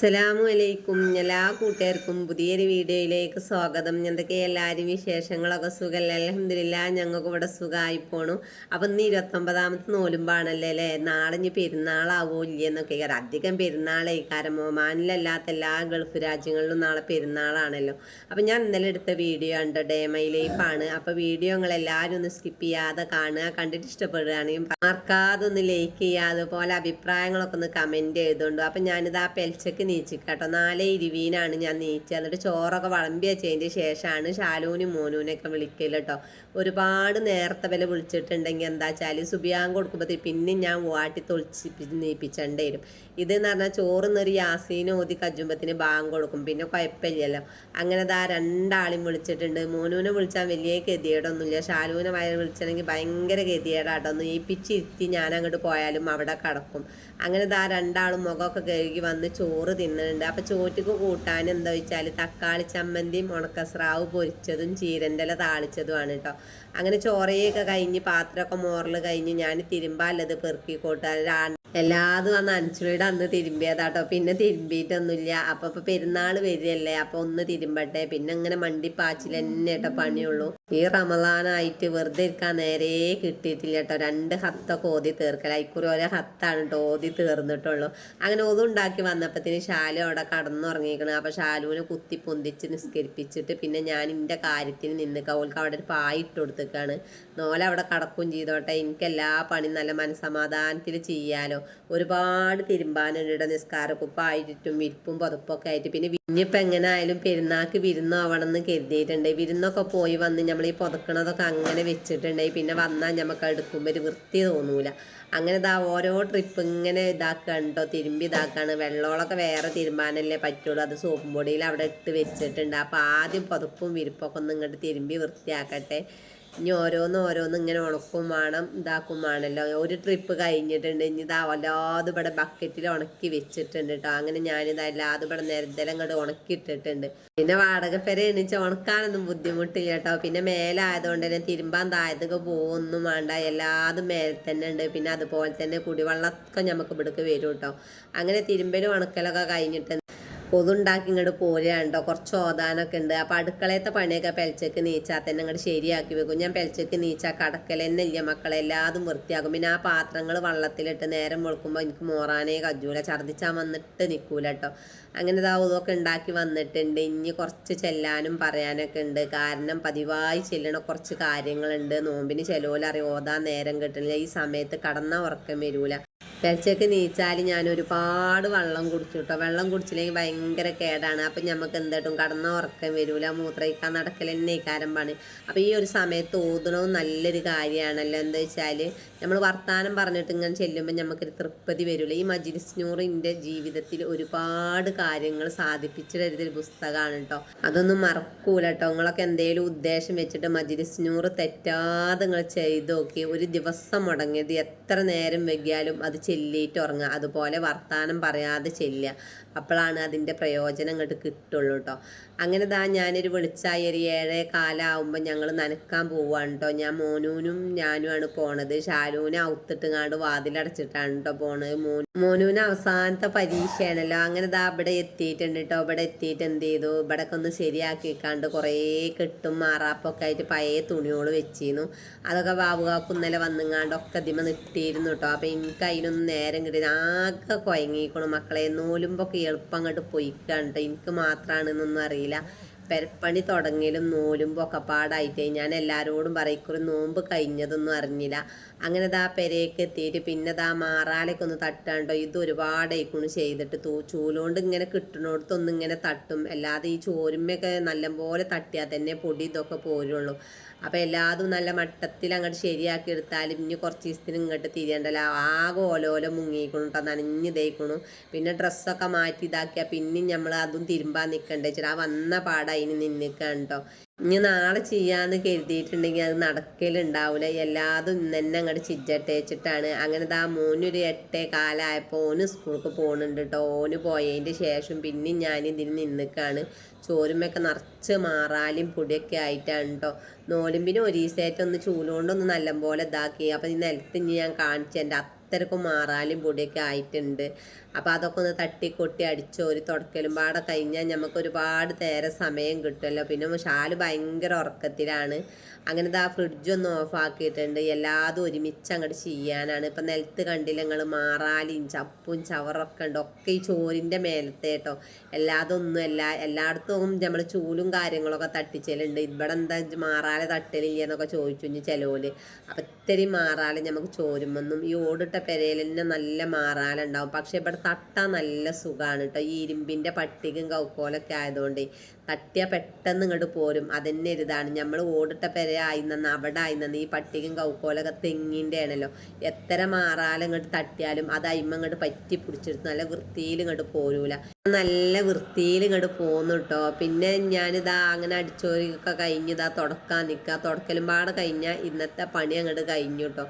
അസ്സലാമു അലൈക്കും. എല്ലാ കൂട്ടുകാർക്കും പുതിയൊരു വീഡിയോയിലേക്ക് സ്വാഗതം. എന്തൊക്കെ എല്ലാവരും വിശേഷങ്ങളൊക്കെ സുഖമല്ല അലഹമില്ല ഞങ്ങൾക്ക് ഇവിടെ സുഖമായി പോണു. അപ്പം ഇന്ന് ഇരുപത്തൊമ്പതാമത്തെ നോലുമ്പാണല്ലേ അല്ലേ? നാളെ ഇനി പെരുന്നാളാവോ ഇല്ലെന്നൊക്കെ അധികം പെരുന്നാളേ കാരണം ഒമാനിലല്ലാത്ത എല്ലാ ഗൾഫ് രാജ്യങ്ങളിലും നാളെ പെരുന്നാളാണല്ലോ. അപ്പം ഞാൻ ഇന്നലെ എടുത്ത വീഡിയോ ഉണ്ട് ഡേ മൈ ലൈഫാണ് അപ്പോൾ വീഡിയോ നിങ്ങൾ എല്ലാവരും ഒന്ന് സ്കിപ്പ് ചെയ്യാതെ കാണുക. കണ്ടിട്ട് ഇഷ്ടപ്പെടുകയാണെങ്കിൽ മറക്കാതെ ഒന്ന് ലൈക്ക് ചെയ്യുക. പോലെ അഭിപ്രായങ്ങളൊക്കെ ഒന്ന് കമന്റ് ചെയ്തുകൊണ്ടു അപ്പം ഞാനിത് ആ പെൽച്ചക്ക് നീച്ചിക്കാട്ടോ. നാല് ഇരുവീനാണ് ഞാൻ നീച്ചത് എന്നിട്ട് ചോറൊക്കെ വിളമ്പി വെച്ചതിന്റെ ശേഷമാണ് ഷാലൂനും മോനൂനൊക്കെ വിളിക്കൽ കേട്ടോ ഒരുപാട് നേരത്തെ വില വിളിച്ചിട്ടുണ്ടെങ്കിൽ എന്താ വെച്ചാൽ സുബിയാൻ കൊടുക്കുമ്പോൾ പിന്നെ ഞാൻ വാട്ടി തൊളിച്ച് നീപ്പിച്ചേണ്ടി വരും. ഇത് എന്ന് പറഞ്ഞാൽ ചോറുന്നൊരു യാസീനും ഓതി കജുമ്പത്തിന് ബാങ്ക് കൊടുക്കും. പിന്നെ കുഴപ്പമില്ലല്ലോ. അങ്ങനെ ദാ രണ്ടാളും വിളിച്ചിട്ടുണ്ട്. മോനൂനെ വിളിച്ചാൽ വലിയ ഗതികേടൊന്നുമില്ല. ഷാലൂനെ വയ വിളിച്ചിട്ടുണ്ടെങ്കിൽ ഭയങ്കര ഗതികേടാട്ടോ. നീപ്പിച്ചിരുത്തി ഞാൻ അങ്ങോട്ട് പോയാലും അവിടെ കടക്കും. അങ്ങനെ ദാ രണ്ടാളും മുഖമൊക്കെ കഴുകി വന്ന് ചോറ് തിന്നുന്നുണ്ട്. അപ്പൊ ചോറ്റക്ക് കൂട്ടാൻ എന്താ വെച്ചാൽ തക്കാളി ചമ്മന്തിയും ഉണക്കസ്രാവ് പൊരിച്ചതും ചീരന്റെ ഇല താളിച്ചതുമാണ് കേട്ടോ അങ്ങനെ ചോറയൊക്കെ കഴിഞ്ഞ് പാത്രമൊക്കെ മോറൽ കഴിഞ്ഞ് ഞാൻ തിരുമ്പാല്ലത് പെറുക്കി കൂട്ടാൻ. എല്ലാതും ആ നനച്ചുളിയുടെ അന്ന് തിരുമ്പിയതാട്ടോ പിന്നെ തിരുമ്പിയിട്ടൊന്നുമില്ല. അപ്പൊ ഇപ്പൊ പെരുന്നാൾ വരികയല്ലേ. അപ്പൊ ഒന്ന് തിരുമ്പട്ടെ. പിന്നെ അങ്ങനെ മണ്ടി പാച്ചിൽ തന്നെ കേട്ടോ പണിയുള്ളൂ. ഈ റമദാനായിട്ട് വെറുതെ ഇരിക്കാൻ നേരെ കിട്ടിയിട്ടില്ല കേട്ടോ രണ്ട് ഹത്തൊക്കെ ഓതി തീർക്കല. ഇക്കുറി ഓരോ ഹത്താണ് കേട്ടോ ഓതി തീർന്നിട്ടുള്ളൂ. അങ്ങനെ ഒതുണ്ടാക്കി വന്നപ്പത്തിന് ശാലു അവിടെ കടന്നുറങ്ങിയിരിക്കണം. അപ്പൊ ഷാലുവിനെ കുത്തി പൊന്തിച്ച് നിസ്കരിപ്പിച്ചിട്ട് പിന്നെ ഞാൻ എന്റെ കാര്യത്തിന് നിന്നിക്ക. ഓൾക്ക് അവിടെ ഒരു പായിട്ട് കൊടുത്തേക്കാണ്. നോല അവിടെ കടക്കും ചെയ്തോട്ടെ. എനിക്ക് എല്ലാ പണിയും നല്ല മനസമാധാനത്തിൽ ചെയ്യാലോ. ഒരുപാട് തിരുമ്പാനുണ്ട് നിസ്കാരക്കുപ്പായിട്ടും വിരിപ്പും പുതപ്പൊക്കെ ആയിട്ട്. പിന്നെ ഇനിയിപ്പോൾ എങ്ങനെ ആയാലും പെരുന്നാൾക്ക് വിരുന്നാവണം എന്ന് കരുതിയിട്ടുണ്ട്. വിരുന്നൊക്കെ പോയി വന്ന് നമ്മൾ ഈ പുതക്കണതൊക്കെ അങ്ങനെ വെച്ചിട്ടുണ്ടെങ്കിൽ പിന്നെ വന്നാൽ നമുക്ക് എടുക്കുമ്പോൾ ഒരു വൃത്തി തോന്നൂല. അങ്ങനെ ഇതാ ഓരോ ട്രിപ്പ് ഇങ്ങനെ ഇതാക്കണ്ടോ തിരുമ്പി ഇതാക്കാണ്. വെള്ളമൊക്കെ വേറെ തിരുമ്പാനല്ലേ പറ്റുള്ളൂ. അത് സോപ്പും പൊടിയിൽ അവിടെ ഇട്ട് വെച്ചിട്ടുണ്ട്. അപ്പോൾ ആദ്യം പുതപ്പും വിരിപ്പൊക്കെ ഒന്ന് ഇങ്ങോട്ട് തിരുമ്പി വൃത്തിയാക്കട്ടെ. ഇനി ഓരോന്ന് ഓരോന്ന് ഇങ്ങനെ ഉണക്കും വേണം ഇതാക്കും വേണമല്ലോ ഒരു ട്രിപ്പ് കഴിഞ്ഞിട്ടുണ്ട്. ഇനി ഇതാ വല്ലാതെ ഇവിടെ ബക്കറ്റിൽ ഉണക്കി വെച്ചിട്ടുണ്ട് കേട്ടോ അങ്ങനെ ഞാനിത് അല്ലാതെ ഇവിടെ നിരന്തരം ഇങ്ങോട്ട് ഉണക്കിയിട്ടിട്ടുണ്ട്. പിന്നെ വാടക പെര എണീച്ച് ഉണക്കാനൊന്നും ബുദ്ധിമുട്ടില്ല കേട്ടോ പിന്നെ മേലായതുകൊണ്ട് തന്നെ തിരുമ്പാൻ താഴത്തേക്ക് പോകുമൊന്നും വേണ്ട. എല്ലാതും മേലെ തന്നെ ഉണ്ട്. പിന്നെ അതുപോലെ തന്നെ കുടിവെള്ളമൊക്കെ നമുക്ക് ഇവിടേക്ക് വരും കേട്ടോ അങ്ങനെ തിരുമ്പലും ഉണക്കലൊക്കെ കഴിഞ്ഞിട്ട് പൊതുണ്ടാക്കി ഇങ്ങോട്ട് പോരാണ്ടോ കുറച്ച് ഓതാനൊക്കെ ഉണ്ട് അപ്പോൾ അടുക്കളയത്തെ പണിയൊക്കെ പെലച്ചക്ക് നീച്ചാൽ തന്നെ ഇങ്ങോട്ട് ശരിയാക്കി വെക്കും. ഞാൻ പെലച്ചക്ക് നീച്ചാൽ കടക്കൽ തന്നെ ഇല്ല മക്കളെ. എല്ലാതും വൃത്തിയാക്കും. പിന്നെ ആ പാത്രങ്ങൾ വള്ളത്തിലിട്ട് നേരം വെളുക്കുമ്പോൾ എനിക്ക് മോറാനേ കജൂല ഛർദ്ദിച്ചാൽ വന്നിട്ട് നിൽക്കൂല കേട്ടോ. അങ്ങനെ ഇതാ ഇതൊക്കെ ഉണ്ടാക്കി വന്നിട്ടുണ്ട്. ഇനി കുറച്ച് ചെല്ലാനും പറയാനൊക്കെ ഉണ്ട് കാരണം പതിവായി ചെല്ലണ കുറച്ച് കാര്യങ്ങളുണ്ട് നോമ്പിന് ചെലോലറിയ ഓതാൻ നേരം കിട്ടണില്ല. ഈ സമയത്ത് കടന്ന ഉറക്കം വരൂല. പെലച്ചക്ക് നീച്ചാൽ ഞാൻ ഒരുപാട് വെള്ളം കുടിച്ചു കേട്ടോ വെള്ളം കുടിച്ചില്ലെങ്കിൽ ഭയങ്കര കേടാണ്. അപ്പം നമുക്ക് എന്തായിട്ടും കടന്ന ഉറക്കം വരില്ല മൂത്രയിക്കാൻ നടക്കൽ തന്നെ കാരം പണി. അപ്പം ഈ ഒരു സമയത്ത് ഓതണവും നല്ലൊരു കാര്യമാണല്ലോ. എന്താ വെച്ചാൽ നമ്മൾ വർത്താനം പറഞ്ഞിട്ട് ഇങ്ങനെ ചെല്ലുമ്പോൾ നമുക്കൊരു തൃപ്തി വരില്ല ഈ മജിലിസ് നൂറിന്റെ ജീവിതത്തിൽ ഒരുപാട് കാര്യങ്ങൾ സാധിപ്പിച്ചു തരുന്നൊരു പുസ്തകമാണ് കേട്ടോ അതൊന്നും മറക്കൂല കേട്ടോ നിങ്ങളൊക്കെ എന്തെങ്കിലും ഉദ്ദേശം വെച്ചിട്ട് മജിലിസ് നൂറ് തെറ്റാതെ നിങ്ങൾ ചെയ്ത് നോക്കി ഒരു ദിവസം മുടങ്ങിയത് എത്ര നേരം വെക്കിയാലും അത് ചെല്ലിയിട്ട് ഉറങ്ങുക അതുപോലെ വർത്താനം പറയാതെ ചെല്ലുക. അപ്പോഴാണ് അതിന്റെ പ്രയോജനം ഇങ്ങോട്ട് കിട്ടുള്ളൂ കേട്ടോ അങ്ങനെ ദാ ഞാനൊരു വെളിച്ചായി ഒരു ഏഴേ കാലാവുമ്പോൾ ഞങ്ങൾ നനക്കാൻ പോവാണ് കേട്ടോ ഞാൻ മോനൂനും ഞാനുമാണ് പോണത്. ഷാലൂനെ ഔത്തിട്ടുങ്ങാണ്ട് വാതിലടച്ചിട്ടാണ് കേട്ടോ പോണത്. മോൻ മോനൂന് അവസാനത്തെ പരീക്ഷയാണല്ലോ. അങ്ങനെ ദാ ഇവിടെ എത്തിയിട്ടുണ്ട് കേട്ടോ ഇവിടെ എത്തിയിട്ട് എന്ത് ചെയ്തു? ഇവിടെ ഒന്ന് ശരിയാക്കി വെക്കാണ്ട് കുറേ കെട്ടും മാറാപ്പൊക്കെ ആയിട്ട് പഴയ തുണികൾ വെച്ചിരുന്നു. അതൊക്കെ ബാബുകാക്കും ഇന്നലെ വന്നുങ്ങാണ്ടൊക്കെ അതിമ നിട്ടിയിരുന്നു കേട്ടോ അപ്പം എനിക്ക് അതിനൊന്നും നേരം കിട്ടി ആകെ കുഴങ്ങിക്കണു മക്കളെ. നൂലുമ്പൊക്കെ എളുപ്പം അങ്ങോട്ട് പൊയ്ക്കാണ്ട് എനിക്ക് മാത്രമാണെന്നൊന്നും അറിയില്ല. പെരപ്പണി തുടങ്ങിയാലും നോലുമ്പോൾ ഒക്കെ പാടായിട്ട്. ഞാൻ എല്ലാവരോടും പറയിക്കുറി നോമ്പ് കഴിഞ്ഞതൊന്നും അറിഞ്ഞില്ല. അങ്ങനെ ദാ പെരയൊക്കെ എത്തിയിട്ട് പിന്നെ ദാ മാറാലൊക്കെ ഒന്ന് തട്ടാണ്ടോ ഇത് ഒരുപാടായിക്കൊണ്ട് ചെയ്തിട്ട് തൂ ചൂലുകൊണ്ട് ഇങ്ങനെ കിട്ടുന്നിടത്തൊന്നും ഇങ്ങനെ തട്ടും. അല്ലാതെ ഈ ചോരുമ്മയൊക്കെ നല്ലപോലെ തട്ടിയാൽ തന്നെ പൊടി ഇതൊക്കെ പോരുള്ളൂ. അപ്പോൾ എല്ലാതും നല്ല മട്ടത്തിൽ അങ്ങോട്ട് ശരിയാക്കി എടുത്താൽ ഇനി കുറച്ച് ദിവസത്തിന് ഇങ്ങോട്ട് തിരിയണ്ടല്ലോ. ആകെ ഓലോല മുങ്ങിക്കണു കേട്ടോ നനഞ്ഞ് തേക്കണു പിന്നെ ഡ്രസ്സൊക്കെ മാറ്റി ഇതാക്കിയാൽ പിന്നെയും നമ്മൾ അതും തിരുമ്പാൻ നിൽക്കണ്ടേ വെച്ചിട്ട് ആ വന്ന പാടായി നിന്നിക്കാണ് കേട്ടോ ഇനി നാളെ ചെയ്യാന്ന് കരുതിയിട്ടുണ്ടെങ്കിൽ അത് നടക്കലുണ്ടാവില്ല എല്ലാതും തന്നെ അങ്ങോട്ട് ചിജട്ടേച്ചിട്ടാണ് അങ്ങനെ ദാ മോനൊരു എട്ടേ കാലമായപ്പോൾ ഓന് സ്കൂൾക്ക് പോകുന്നുണ്ട് കേട്ടോ ഓന് പോയതിന്റെ ശേഷം പിന്നെ ഞാൻ ഇതിന് നിന്നിക്കാണ്. ചോരുമൊക്കെ നിറച്ച് മാറാലും പൊടിയൊക്കെ ആയിട്ടാണ് കേട്ടോ നോലുമ്പിന് ഒരു ദിവസമായിട്ട് ഒന്ന് ചൂലുകൊണ്ടൊന്ന് നല്ലപോലെ ഇതാക്കി. അപ്പം ഈ നിലത്ത് ഇനി ഞാൻ കാണിച്ചു എന്റെ അത്രക്കും മാറാലും പൊടിയൊക്കെ ആയിട്ടുണ്ട്. അപ്പോൾ അതൊക്കെ ഒന്ന് തട്ടി കൊട്ടി അടിച്ചോരി തുടക്കലും പാടെ കഴിഞ്ഞാൽ നമുക്ക് ഒരുപാട് നേരം സമയം കിട്ടുമല്ലോ പിന്നെ ഷാൽ ഭയങ്കര ഉറക്കത്തിലാണ്. അങ്ങനെ ആ ഫ്രിഡ്ജ് ഒന്ന് ഓഫാക്കിയിട്ടുണ്ട് എല്ലാതും ഒരുമിച്ച് അങ്ങോട്ട് ചെയ്യാനാണ്. ഇപ്പം നിലത്ത് കണ്ടില്ല മാറാലിയും ചപ്പും ചവറൊക്കെ ഉണ്ട്. ഒക്കെ ഈ ചോരിന്റെ മേലത്തെ കേട്ടോ. എല്ലാതൊന്നും എല്ലാ എല്ലായിടത്തും നമ്മൾ ചൂലും കാര്യങ്ങളൊക്കെ തട്ടിച്ചലുണ്ട്. ഇവിടെ എന്താ മാറാല തട്ടലില്ല എന്നൊക്കെ ചോദിച്ചു ഇനി ചിലവര് അപ്പം ഇത്തിരി മാറാൽ നമുക്ക് ചോരുമെന്നും ഈ ഓടിട്ട പെരയിൽ തന്നെ നല്ല മാറാലുണ്ടാവും. പക്ഷെ ഇവിടെ തട്ടാൻ നല്ല സുഖമാണ് കേട്ടോ ഈ ഇരുമ്പിന്റെ പട്ടികയും കൗക്കോലൊക്കെ ആയതുകൊണ്ട് തട്ടിയാൽ പെട്ടെന്ന് ഇങ്ങോട്ട് പോരും. അതന്നെ തന്നെ ഒരിതാണ്. നമ്മൾ ഓടിട്ട പെര ആയിന്ന് അവിടെ ആയിന്ന് ഈ പട്ടികയും കൗക്കോലൊക്കെ തെങ്ങിന്റെ ആണല്ലോ എത്ര മാറാലും ഇങ്ങോട്ട് തട്ടിയാലും അത് അയിമ ഇങ്ങോട്ട് പറ്റി പിടിച്ചെടുത്ത് നല്ല വൃത്തിയിൽ ഇങ്ങോട്ട് പോരൂല. നല്ല വൃത്തിയിൽ ഇങ്ങോട്ട് പോകുന്നു കേട്ടോ പിന്നെ ഞാനിതാ അങ്ങനെ അടിച്ചോരിയൊക്കെ കഴിഞ്ഞ് ഇതാ തുടക്കാൻ നിൽക്കുക തുടക്കലും പാടെ കഴിഞ്ഞാൽ ഇന്നത്തെ പണി അങ്ങോട്ട് കഴിഞ്ഞു കേട്ടോ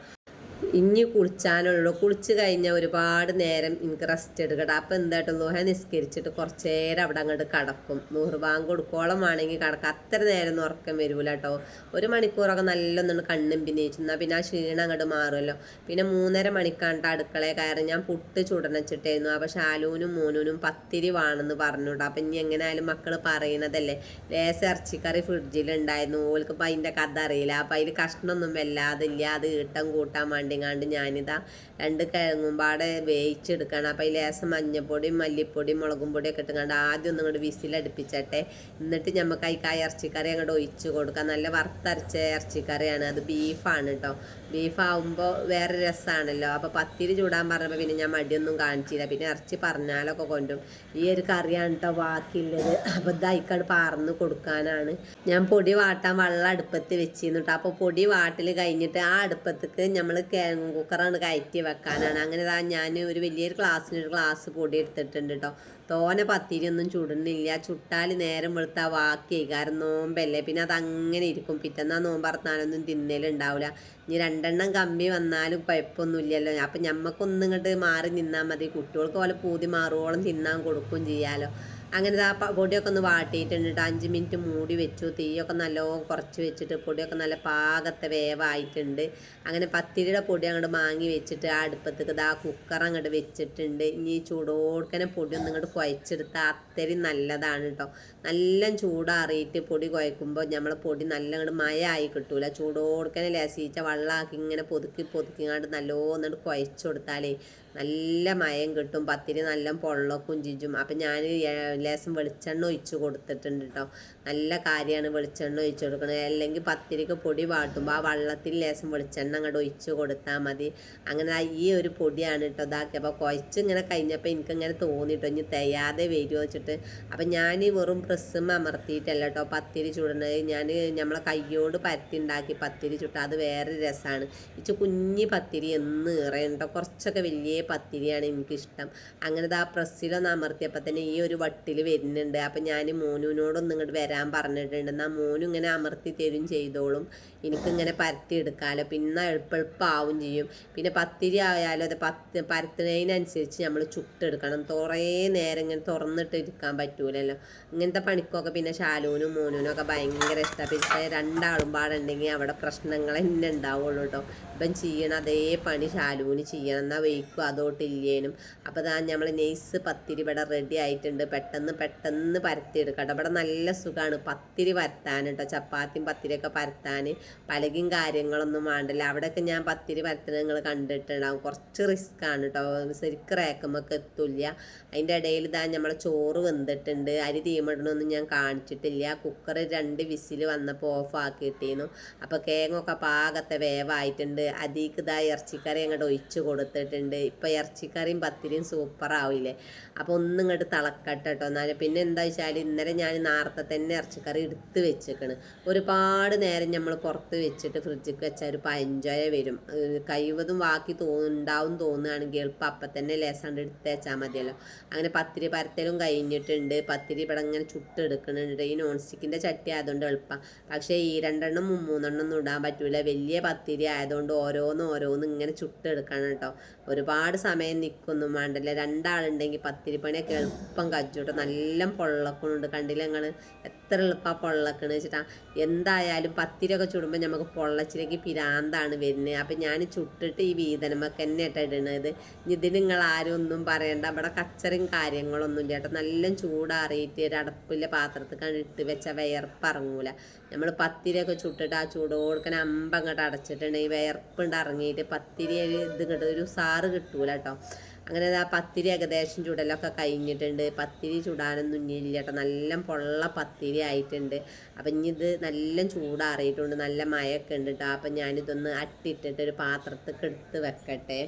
ഇനി കുളിച്ചാനുള്ളൂ കുളിച്ച് കഴിഞ്ഞാൽ ഒരുപാട് നേരം എനിക്ക് റെസ്റ്റ് എടുക്കട്ടെ. അപ്പം എന്തായിട്ട് ലോഹ നിസ്കരിച്ചിട്ട് കുറച്ച് നേരം അവിടെ അങ്ങോട്ട് കടക്കും. നൂറ് ബാങ്ക് കൊടുക്കോളം ആണെങ്കിൽ കടക്കാം. അത്ര നേരം ഒന്നും ഉറക്കം വരൂല കേട്ടോ ഒരു മണിക്കൂറൊക്കെ നല്ലൊന്നും കണ്ണും പിന്നെ എന്നാൽ പിന്നെ ആ ക്ഷീണം അങ്ങോട്ട് മാറുമല്ലോ. പിന്നെ മൂന്നര മണിക്കാണ്ട് അടുക്കളയെ കയറി ഞാൻ പുട്ട് ചുടനച്ചിട്ടായിരുന്നു അപ്പോൾ ഷാലൂനും മൂനൂനും പത്തിരി വേണമെന്ന് പറഞ്ഞുട്ടോ അപ്പം ഇനി എങ്ങനെയായാലും മക്കൾ പറയുന്നതല്ലേ ലേസ് ഇറച്ചിക്കറി ഫ്രിഡ്ജിലുണ്ടായിരുന്നു. ഓൾക്ക് അപ്പം അതിന്റെ കഥ അറിയില്ല. അപ്പം അതിൽ കഷ്ണമൊന്നും വല്ലാതില്ല. അത് ഈട്ടം കൂട്ടാൻ വേണ്ടിങ്ങാണ്ട് ഞാനിതാ രണ്ട് കിഴങ്ങും പാടെ വേവിച്ചെടുക്കണം. അപ്പം അതിൽ ലേശം മഞ്ഞപ്പൊടിയും മല്ലിപ്പൊടിയും മുളകും പൊടിയൊക്കെ ഇട്ടുകൊണ്ട് ആദ്യം ഒന്നും ഇങ്ങോട്ട് വിസിലടുപ്പിച്ചട്ടെ എന്നിട്ട് നമുക്ക് അതിൽ ആ ഇറച്ചിക്കറി അങ്ങോട്ട് ഒഴിച്ച് കൊടുക്കാം. നല്ല വറുത്തരച്ച ഇറച്ചിക്കറിയാണ്. അത് ബീഫാണ് കേട്ടോ ബീഫാവുമ്പോൾ വേറെ രസമാണല്ലോ അപ്പോൾ പത്തിരി ചൂടാൻ പറഞ്ഞപ്പോൾ പിന്നെ ഞാൻ മടിയൊന്നും കാണിച്ചില്ല. പിന്നെ ഇറച്ചി പറഞ്ഞാലൊക്കെ കൊണ്ടും ഈ ഒരു കറിയാണ് കേട്ടോ ബാക്കിയുള്ളത്. അപ്പോൾ ഇതായിക്കാട് പാർന്ന് കൊടുക്കാനാണ്. ഞാൻ പൊടി വാട്ടാൻ വെള്ളം അടുപ്പത്ത് വെച്ചിരുന്നു കേട്ടോ അപ്പോൾ പൊടി വാട്ടിൽ കഴിഞ്ഞിട്ട് ആ അടുപ്പത്തേക്ക് നമ്മൾ കിഴങ്ങ് കുക്കറാണ് കയറ്റി വെക്കാനാണ്. അങ്ങനെ താ ഞാൻ ഒരു വലിയൊരു ക്ലാസ്സിനൊരു ക്ലാസ് പൊടി എടുത്തിട്ടുണ്ട് കേട്ടോ തോനെ പത്തിരി ഒന്നും ചുടുന്നില്ല ചുട്ടാൽ നേരം വെളുത്താ വാക്കി കാരണം നോമ്പല്ലേ. പിന്നെ അതങ്ങനെ ഇരിക്കും. പിറ്റന്നാ നോമ്പറത്താനൊന്നും തിന്നലുണ്ടാവില്ല ഇനി രണ്ടെണ്ണം കമ്പി വന്നാലും കുഴപ്പമൊന്നുമില്ലല്ലോ. അപ്പം ഞമ്മക്കൊന്നും ഇങ്ങോട്ട് മാറി നിന്നാൽ മതി. കുട്ടികൾക്ക് പോലെ പൂതി മാറുവോളം തിന്നാൻ കൊടുക്കും ചെയ്യാലോ. അങ്ങനെ ആ പൊടിയൊക്കെ ഒന്ന് വാട്ടിയിട്ടുണ്ട് അഞ്ച് മിനിറ്റ് മൂടി വെച്ചു. തീയൊക്കെ നല്ലോണം കുറച്ച് വെച്ചിട്ട് പൊടിയൊക്കെ നല്ല പാകത്തെ വേവായിട്ടുണ്ട്. അങ്ങനെ പത്തിരിയുടെ പൊടി അങ്ങോട്ട് മാങ്ങി വെച്ചിട്ട് ആ അടുപ്പത്തേക്ക് ഇതാ കുക്കർ അങ്ങോട്ട് വെച്ചിട്ടുണ്ട്. ഇനി ചൂടോടുക്കനെ പൊടി ഒന്ന് ഇങ്ങോട്ട് കുഴച്ചെടുത്താൽ അത്രയും നല്ലതാണ് കേട്ടോ നല്ല ചൂടാറിയിട്ട് പൊടി കുഴക്കുമ്പോൾ നമ്മൾ പൊടി നല്ല അങ്ങോട്ട് മയമായി കിട്ടൂല. ചൂടോടുക്കനെ ലസീച്ച വെള്ളമാക്കി ഇങ്ങനെ പൊതുക്കി അങ്ങോട്ട് നല്ലോണം കുഴച്ചു കൊടുത്താലേ നല്ല മയം കിട്ടും പത്തിരി നല്ല പൊള്ളക്കും ചിഞ്ചും. അപ്പം ഞാൻ ലേശം വെളിച്ചെണ്ണ ഒഴിച്ച് കൊടുത്തിട്ടുണ്ട് കേട്ടോ നല്ല കാര്യമാണ് വെളിച്ചെണ്ണ ഒഴിച്ച് കൊടുക്കുന്നത് അല്ലെങ്കിൽ പത്തിരിക്ക് പൊടി വാട്ടുമ്പോൾ ആ വള്ളത്തിൽ ലേശം വെളിച്ചെണ്ണ അങ്ങോട്ട് ഒഴിച്ച് കൊടുത്താൽ മതി. അങ്ങനെ ഈ ഒരു പൊടിയാണ് കേട്ടോ ഇതാക്കി അപ്പോൾ കുഴച്ച് ഇങ്ങനെ കഴിഞ്ഞപ്പോൾ എനിക്കിങ്ങനെ തോന്നിട്ടോ ഇനി തയ്യാതെ വരുമോ വെച്ചിട്ട്. അപ്പം ഞാൻ വെറും പ്രസ്സും അമർത്തിയിട്ടല്ല കേട്ടോ പത്തിരി ചുടുന്നത് ഞാൻ നമ്മളെ കയ്യോട് പരത്തി ഉണ്ടാക്കി പത്തിരി ചുട്ട. അത് വേറെ രസമാണ് ഇച്ച് കുഞ്ഞി പത്തിരി എന്ന് ഏറേണ്ടോ കുറച്ചൊക്കെ വലിയ പത്തിരിയാണ് എനിക്കിഷ്ടം. അങ്ങനെ ആ പ്രസ്സിലൊന്ന് അമർത്തിയപ്പോൾ തന്നെ ഈ ഒരു വട്ടിൽ വരുന്നുണ്ട്. അപ്പം ഞാൻ മോനുവിനോടൊന്നും ഇങ്ങോട്ട് വരാൻ പറഞ്ഞിട്ടുണ്ട്. എന്നാൽ മോനും ഇങ്ങനെ അമർത്തി തരും ചെയ്തോളും. എനിക്കിങ്ങനെ പരത്തി എടുക്കാമല്ലോ പിന്നെ എളുപ്പെളുപ്പാവും ചെയ്യും. പിന്നെ പത്തിരി ആയാലും അത് പത്ത് പരത്തുന്നതിനനുസരിച്ച് നമ്മൾ ചുട്ടെടുക്കണം. കുറേ നേരം ഇങ്ങനെ തുറന്നിട്ട് ഇരിക്കാൻ പറ്റൂലല്ലോ. ഇങ്ങനത്തെ പണിക്കൊക്കെ പിന്നെ ശാലുവിനും മോനുവിനും ഒക്കെ ഭയങ്കര ഇഷ്ടമാണ് പിന്നെ രണ്ടാളും പാടുണ്ടെങ്കിൽ അവിടെ പ്രശ്നങ്ങൾ തന്നെ ഉണ്ടാവുള്ളൂ കേട്ടോ ഇപ്പം ചെയ്യണം അതേ പണി ശാലുവിന് ചെയ്യണം. എന്നാൽ വെയ്ക്കും അതോട്ടില്ലേനും. അപ്പോൾ താ നമ്മൾ നെയ്സ് പത്തിരി ഇവിടെ റെഡി ആയിട്ടുണ്ട്. പെട്ടെന്ന് പെട്ടെന്ന് പരത്തിയെടുക്കട്ടെ ഇവിടെ നല്ല സുഖമാണ് പത്തിരി പരത്താൻ കേട്ടോ ചപ്പാത്തിയും പത്തിരിയൊക്കെ പരത്താൻ പലകും കാര്യങ്ങളൊന്നും വേണ്ടല്ല. അവിടെയൊക്കെ ഞാൻ പത്തിരി പരത്തുന്നത് നിങ്ങൾ കണ്ടിട്ടുണ്ടാവും. കുറച്ച് റിസ്ക് ആണ് കേട്ടോ. ശരിക്കും റേക്കുമ്പോൾ എത്തില്ല. അതിന്റെ ഇടയിൽ ഇതാ നമ്മളെ ചോറ് വെന്തിട്ടുണ്ട്. അരി തീമിടണമൊന്നും ഞാൻ കാണിച്ചിട്ടില്ല. കുക്കർ രണ്ട് വിസിൽ വന്നപ്പോൾ ഓഫ് ആക്കിയിട്ടിരുന്നു അപ്പോൾ കേങ്ങൊക്കെ പാകത്തെ വേവായിട്ടുണ്ട്. അതിക്ക് ഇതാ ഇറച്ചിക്കറി അങ്ങോട്ട് ഒഴിച്ച് കൊടുത്തിട്ടുണ്ട്. ഇപ്പോൾ ഇറച്ചിക്കറിയും പത്തിരിയും സൂപ്പറാവില്ലേ അപ്പോൾ ഒന്നും ഇങ്ങോട്ട് തിളക്കട്ടെ കേട്ടോ എന്നാലും പിന്നെ എന്താ വെച്ചാൽ ഇന്നലെ ഞാൻ നേരത്തെ തന്നെ ഇറച്ചിക്കറി എടുത്ത് വെച്ചേക്കണ്. ഒരുപാട് നേരം നമ്മൾ പുറത്ത് വെച്ചിട്ട് ഫ്രിഡ്ജിൽ വെച്ചാൽ ഒരു പഞ്ചോയ വരും. കഴിവതും ബാക്കി തോ ഉണ്ടാവും തോന്നുകയാണെങ്കിൽ എളുപ്പം അപ്പം തന്നെ ലേസാണ്ട് എടുത്ത് വെച്ചാൽ മതിയല്ലോ. അങ്ങനെ പത്തിരി പരത്തലും കഴിഞ്ഞിട്ടുണ്ട്. പത്തിരി ഇവിടെ ഇങ്ങനെ ചുട്ടെടുക്കുന്നുണ്ട് ഈ നോൺ സ്റ്റിക്കിന്റെ ചട്ടി ആയതുകൊണ്ട് എളുപ്പം. പക്ഷേ ഈ രണ്ടെണ്ണം മൂന്നെണ്ണം ഒന്നും ഇടാൻ പറ്റൂല. വലിയ പത്തിരി ആയതുകൊണ്ട് ഓരോന്നും ഓരോന്നും ഇങ്ങനെ ചുട്ടെടുക്കണം കേട്ടോ ഒരുപാട് സമയം നിൽക്കൊന്നും വേണ്ടല്ലേ രണ്ടാളുണ്ടെങ്കിൽ പത്തിരിപ്പണിയൊക്കെ എളുപ്പം കജ്ജൂട്ടോ. നല്ല പൊള്ളക്കുന്നുണ്ട് കണ്ടില്ല ഞങ്ങൾ എത്ര എളുപ്പമാണ് പൊള്ളക്കണ് വെച്ചിട്ടാ. എന്തായാലും പത്തിരിയൊക്കെ ചുടുമ്പോൾ നമുക്ക് പൊള്ളച്ചിലേക്ക് പിരാന്താണ് വരുന്നത് അപ്പം ഞാൻ ചുട്ടിട്ട് ഈ വീതനമൊക്കെ തന്നെ ഇട്ടാ ഇടണത്. നിങ്ങൾ ആരും ഒന്നും പറയണ്ട. ഇവിടെ കച്ചറും കാര്യങ്ങളൊന്നും ഇല്ല കേട്ടോ. നല്ല ചൂടാറിയിട്ട് ഒരു അടപ്പിലെ പാത്രത്തിൽ കണ്ടിട്ട് വെച്ച വിയർപ്പിറങ്ങൂല. നമ്മൾ പത്തിരിയൊക്കെ ചുട്ടിട്ട് ആ ചൂട് കൊടുക്കണ അമ്പങ്ങോട്ട് അടച്ചിട്ടുണ്ടെങ്കിൽ വിയർപ്പുണ്ട് ഇറങ്ങിയിട്ട് പത്തിരി ഇത് കിട്ടും. ഒരു സാറ് കിട്ടൂല കേട്ടോ. അങ്ങനെ ആ പത്തിരി ഏകദേശം ചുടലൊക്കെ കഴിഞ്ഞിട്ടുണ്ട്. പത്തിരി ചുടാനൊന്നും ഇല്ല കേട്ടോ. നല്ല പൊള്ള പത്തിരി ആയിട്ടുണ്ട്. അപ്പം ഇനി ഇത് നല്ല ചൂടാറിയിട്ടുണ്ട്. നല്ല മഴയൊക്കെ ഉണ്ട് കേട്ടോ. അപ്പം ഞാനിതൊന്ന് അട്ടിട്ടിട്ട് ഒരു പാത്രത്തേക്ക് എടുത്ത് വെക്കട്ടെ.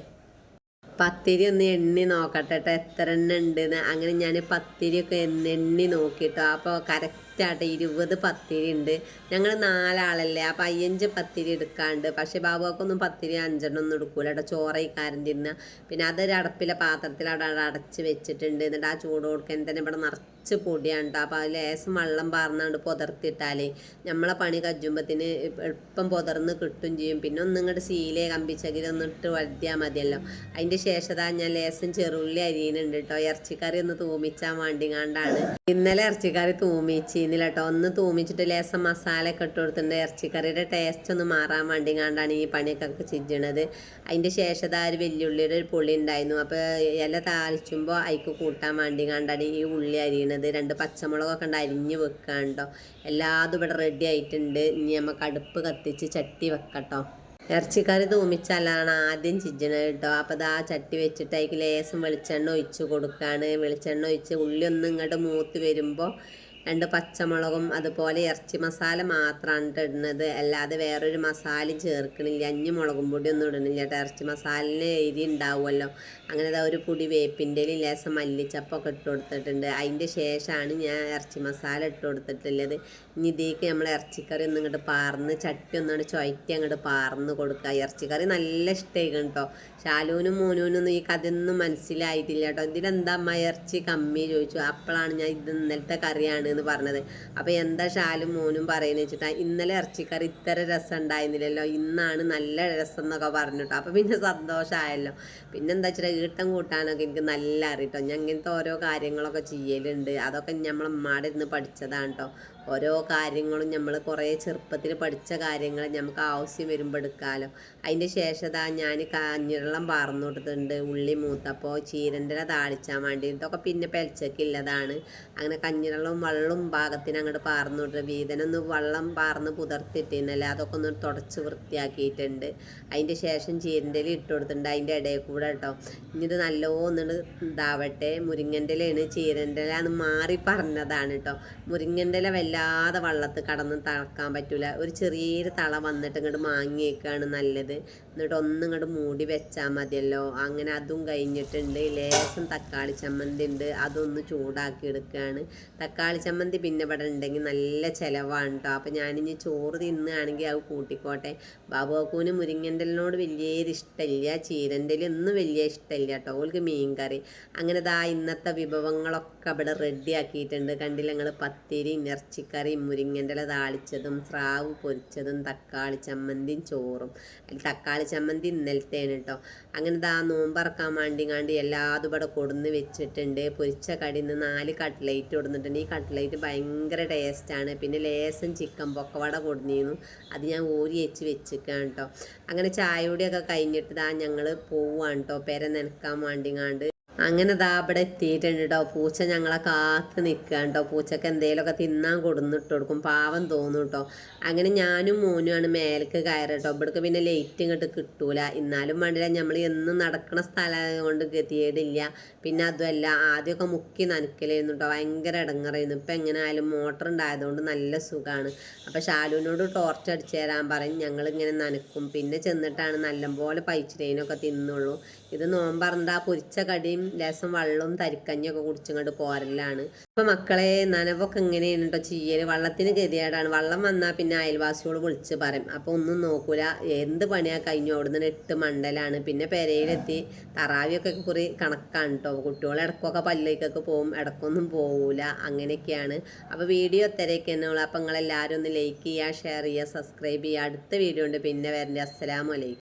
പത്തിരി ഒന്ന് എണ്ണി നോക്കട്ടെ കേട്ടോ എത്ര എണ്ണ ഉണ്ടെന്ന്. അങ്ങനെ ഞാൻ പത്തിരിയൊക്കെ എണ്ണ നോക്കിട്ടോ. അപ്പോൾ കറക്റ്റായിട്ട് ഇരുപത് പത്തിരി ഉണ്ട്. ഞങ്ങൾ നാലാളല്ലേ. അപ്പോൾ അയ്യഞ്ച് പത്തിരി എടുക്കാണ്ട്. പക്ഷേ ബാബുക്കൊന്നും പത്തിരി അഞ്ചെണ്ണം ഒന്നും എടുക്കൂല കേട്ടോ ചോറയിക്കാരൻ തിന്ന. പിന്നെ അതൊരു അടപ്പിലെ പാത്രത്തിൽ അവിടെ അടച്ച് വെച്ചിട്ടുണ്ട്. എന്നിട്ട് ആ ചൂട് കൊടുക്കാൻ തന്നെ ഇവിടെ നിറച്ച് പൊടിയാണ് കേട്ടോ അപ്പോൾ അതിൽ ലേശം വെള്ളം പാർന്നാണ്ട് പുതർത്തിട്ടാലേ നമ്മളെ പണി കജ്ജുമ്പത്തിന് എളുപ്പം പുതർന്ന് കിട്ടും ചെയ്യും. പിന്നെ ഒന്നും ഇങ്ങോട്ട് സീലേ കമ്പിച്ചകിരി ഒന്ന് ഇട്ട് വഴുതിയാൽ മതിയല്ലോ. അതിന്റെ ശേഷതാ ഞാൻ ലേശം ചെറുള്ളി അരിയുന്നുണ്ട് കേട്ടോ ഇറച്ചിക്കറി ഒന്ന് തൂമിച്ചാൻ വേണ്ടിങ്ങാണ്ടാണ്. ഇന്നലെ ഇറച്ചിക്കറി തൂമിച്ചിരുന്നില്ല കേട്ടോ ഒന്ന് തൂമിച്ചിട്ട് ലേശം മസാല ഒക്കെ ഇട്ട് കൊടുത്തിട്ടുണ്ട് ഇറച്ചിക്കറിയുടെ ടേസ്റ്റ് ഒന്ന് മാറാൻ വേണ്ടിങ്ങാണ്ടാണ് ഈ പണിയൊക്കെ ചെയ്യണത്. അതിന്റെ ശേഷതാ ഒരു വെല്ലുള്ളിയുടെ ഒരു പുളി ഉണ്ടായിരുന്നു അപ്പോൾ ഇല താളിച്ചുമ്പോൾ അതിക്ക് കൂട്ടാൻ വേണ്ടിങ്ങാണ്ടാണ് ഈ ഉള്ളി അരിയണത്. രണ്ട് പച്ചമുളകൊക്കെ ഉണ്ട് അരിഞ്ഞ് വെക്കാണ്ടോ എല്ലാതും ഇവിടെ റെഡി ആയിട്ടുണ്ട്. ഇനി നമുക്ക് അടുപ്പ് കത്തിച്ച് ചട്ടി വെക്കട്ടോ. ഇറച്ചിക്കറി തൂമിച്ചാലാണ് ആദ്യം ചിജ്ജണ കേട്ടോ. അപ്പോൾ അത് ചട്ടി വെച്ചിട്ട് അതിക്ക് ലേസം വെളിച്ചെണ്ണ ഒഴിച്ച് കൊടുക്കുകയാണ് വെളിച്ചെണ്ണ ഒഴിച്ച് ഉള്ളി ഒന്ന് ഇങ്ങോട്ട് മൂത്ത് വരുമ്പോൾ രണ്ട് പച്ചമുളകും അതുപോലെ ഇറച്ചി മസാല മാത്രമാണ് ഇടുന്നത്. അല്ലാതെ വേറൊരു മസാലയും ചേർക്കണില്ല. അഞ്ഞ് മുളകും പൊടി ഒന്നും ഇടണില്ല കേട്ടോ ഇറച്ചി മസാലിന് എരി ഉണ്ടാവുമല്ലോ അങ്ങനെ അതാ ഒരു പൊടി വേപ്പിന്റെ ലേസം മല്ലിച്ചപ്പൊക്കെ ഇട്ട് കൊടുത്തിട്ടുണ്ട്. അതിന്റെ ശേഷമാണ് ഞാൻ ഇറച്ചി മസാല ഇട്ട് കൊടുത്തിട്ടുള്ളത്. ഇനി ഇതേക്ക് നമ്മൾ ഇറച്ചിക്കറി ഒന്നും ഇങ്ങോട്ട് പാർന്ന് ചട്ടി ഒന്നാണ് ചുയറ്റി അങ്ങോട്ട് പാർന്ന് കൊടുക്കുക ഇറച്ചിക്കറി നല്ല ഇഷ്ടമായിരിക്കും കേട്ടോ ശാലുവിനും മോനുവിനും ഈ കഥയൊന്നും മനസ്സിലായിട്ടില്ല കേട്ടോ ഇതിലെന്താ അമ്മ ഇറച്ചി കമ്മി ചോദിച്ചു. അപ്പോഴാണ് ഞാൻ ഇത് ഇന്നലത്തെ കറിയാണ് എന്ന് പറഞ്ഞത്. അപ്പോൾ എന്താ ശാലും മോനും പറയുന്നത് വെച്ചിട്ടാ ഇന്നലെ ഇറച്ചിക്കറി ഇത്ര രസം ഉണ്ടായിരുന്നില്ലല്ലോ. ഇന്നാണ് നല്ല രസം എന്നൊക്കെ പറഞ്ഞു കേട്ടോ അപ്പോൾ പിന്നെ സന്തോഷമായല്ലോ പിന്നെ എന്താ വെച്ചാൽ ഈട്ടം കൂട്ടാനൊക്കെ എനിക്ക് നല്ല അറിയട്ടോ ഞാൻ ഇങ്ങനത്തെ ഓരോ കാര്യങ്ങളൊക്കെ ചെയ്യലുണ്ട്. അതൊക്കെ നമ്മളെ ഉമ്മാടെ ഇരുന്ന് പഠിച്ചതാണ് കേട്ടോ ഓരോ കാര്യങ്ങളും നമ്മൾ കുറേ ചെറുപ്പത്തിൽ പഠിച്ച കാര്യങ്ങൾ നമുക്ക് ആവശ്യം വരുമ്പോൾ എടുക്കാമല്ലോ അതിന്റെ ശേഷം ഞാൻ കാഞ്ഞിരളം പാർന്നു കൊടുത്തിട്ടുണ്ട്. ഉള്ളി മൂത്തപ്പോൾ ചീരന്റെ താളിച്ചാൽ വേണ്ടി ഇതൊക്കെ പിന്നെ പെലച്ചക്കില്ലതാണ് അങ്ങനെ കഞ്ഞിവെള്ളവും വെള്ളവും പാകത്തിന് അങ്ങോട്ട് പാർന്നു കൊടുത്ത്. വീതനൊന്ന് വെള്ളം പാർന്ന് പുതർത്തിട്ടിരുന്നല്ലേ അതൊക്കെ ഒന്ന് തുടച്ച് വൃത്തിയാക്കിയിട്ടുണ്ട്. അതിന്റെ ശേഷം ചീരന്റെ ഇട്ട് കൊടുത്തിട്ടുണ്ട്. അതിന്റെ ഇടയിൽ കൂടെ കേട്ടോ ഇനി ഇത് നല്ലോന്ന് ഇതാവട്ടെ. മുരിങ്ങന്റെ ഇലയാണ്. ചീരന്റെ ഇല മാറി പറഞ്ഞതാണ് കേട്ടോ മുരിങ്ങന്റെ ഇല വല്ലാതെ വള്ളത്ത് കടന്ന് തളക്കാൻ പറ്റൂല. ഒരു ചെറിയൊരു തള വന്നിട്ട് ഇങ്ങോട്ട് മാങ്ങിയേക്കാണ് നല്ലത്. എന്നിട്ട് ഒന്നും ഇങ്ങോട്ട് മൂടി വെച്ചാൽ മതിയല്ലോ. അങ്ങനെ അതും കഴിഞ്ഞിട്ടുണ്ട്. ലേശം തക്കാളി ചമ്മന്തി ഉണ്ട്. അതൊന്ന് ചൂടാക്കി എടുക്കുകയാണ് തക്കാളി ചമ്മന്തി പിന്നെ ഇവിടെ ഉണ്ടെങ്കിൽ നല്ല ചിലവാണ് കേട്ടോ അപ്പം ഞാനിനി ചോറ് തിന്നുകയാണെങ്കിൽ അത് കൂട്ടിക്കോട്ടെ. ബാബുക്കൂന് മുരിങ്ങന്റെലിനോട് വലിയൊരു ഇഷ്ടമില്ല ചീരന്റെ ഒന്നും വലിയ ഇഷ്ടമില്ല കേട്ടോ ഓൾക്ക് മീൻ കറി അങ്ങനെ ദാ ഇന്നത്തെ വിഭവങ്ങളൊക്കെ ഇവിടെ റെഡി ആക്കിയിട്ടുണ്ട് കണ്ടില്ല ഞങ്ങൾ പത്തിരിയും ഇറച്ചിക്കറിയും മുരിങ്ങന്റെ ഇല താളിച്ചതും സ്രാവ് പൊരിച്ചതും തക്കാളി ചമ്മന്തിയും ചോറും. തക്കാളി ചമ്മന്തി ഇന്നലത്തേണ് കേട്ടോ അങ്ങനെ ദാ നോമ്പറക്കാൻ വേണ്ടിങ്ങാണ്ട് എല്ലാതും ഇവിടെ കൊടുന്ന് വെച്ചിട്ടുണ്ട്. പൊരിച്ച കടി നിന്ന് നാല് കട്ട്ലേറ്റ് കൊടുന്നിട്ടുണ്ട്. ഈ കട്ട്ലേറ്റ് ഭയങ്കര ടേസ്റ്റാണ്. പിന്നെ ലേസം ചിക്കൻ പൊക്കവട കൊടുന്നിരുന്നു അത് ഞാൻ ഊരി വെച്ച് വെച്ചിരിക്കുകയാണ് കേട്ടോ അങ്ങനെ ചായയോടെയൊക്കെ കഴിഞ്ഞിട്ട് ദാ ഞങ്ങൾ പോവുകയാണ് കേട്ടോ പെര നനക്കാൻ വേണ്ടിങ്ങാണ്ട് അങ്ങനെ ദാ ഇവിടെ എത്തിയിട്ടുണ്ട് കേട്ടോ പൂച്ച ഞങ്ങളെ കാത്ത് നിൽക്കുകയാണ് കേട്ടോ പൂച്ചക്ക് എന്തെങ്കിലുമൊക്കെ തിന്നാൻ കൊടുന്നിട്ട് കൊടുക്കും. പാവം തോന്നും കേട്ടോ അങ്ങനെ ഞാനും മോനുമാണ് മേലേക്ക് കയറി കേട്ടോ ഇവിടേക്ക് പിന്നെ ലൈറ്റ് ഇങ്ങോട്ട് കിട്ടൂല. എന്നാലും വേണ്ടില്ല. നമ്മൾ എന്നും നടക്കുന്ന കൊണ്ട് ഗതിയേടില്ല പിന്നെ അതുമല്ല ആദ്യമൊക്കെ മുക്കി നനക്കലായിരുന്നു കേട്ടോ ഭയങ്കര ഇടങ്ങറായിരുന്നു. ഇപ്പം എങ്ങനെ ആയാലും മോട്ടർ ഉണ്ടായതുകൊണ്ട് നല്ല സുഖമാണ് അപ്പോൾ ഷാലുവിനോട് ടോർച്ച് അടിച്ചു തരാൻ പറയും. ഞങ്ങളിങ്ങനെ നനക്കും. പിന്നെ ചെന്നിട്ടാണ് നല്ലപോലെ പൈച്ചിരേനൊക്കെ തിന്നുള്ളൂ. ഇത് നോമ്പറന്താ പൊരിച്ച കടിയും ലേശം വെള്ളവും തരിക്കഞ്ഞൊക്കെ കുടിച്ചിങ്ങോട്ട് പോരലാണ്. ഇപ്പൊ മക്കളെ നനവൊക്കെ എങ്ങനെയാണ് കേട്ടോ ചെയ്യൽ? വള്ളത്തിന് ഗതികേടാണ്. വള്ളം വന്നാൽ പിന്നെ അയൽവാസിയോട് വിളിച്ച് പറയും. അപ്പൊ ഒന്നും നോക്കൂല. എന്ത് പണിയാ കഴിഞ്ഞു? അവിടുന്ന് എട്ട് മണ്ടലാണ്. പിന്നെ പെരയിലെത്തി തറാവിയൊക്കെ കുറി കണക്കാണ് കേട്ടോ കുട്ടികൾ ഇടക്കൊക്കെ പല്ലേക്കൊക്കെ പോകും. ഇടക്കൊന്നും പോകൂല അങ്ങനെയൊക്കെയാണ്. അപ്പൊ വീഡിയോ ഇത്രയൊക്കെ എന്നുള്ളൂ അപ്പൊ നിങ്ങളെല്ലാവരും ഒന്ന് ലൈക്ക് ചെയ്യുക ഷെയർ ചെയ്യുക സബ്സ്ക്രൈബ് ചെയ്യുക. അടുത്ത വീഡിയോ ഉണ്ട്. പിന്നെ വരണ്ടേ. അസ്സലാമലൈക്കും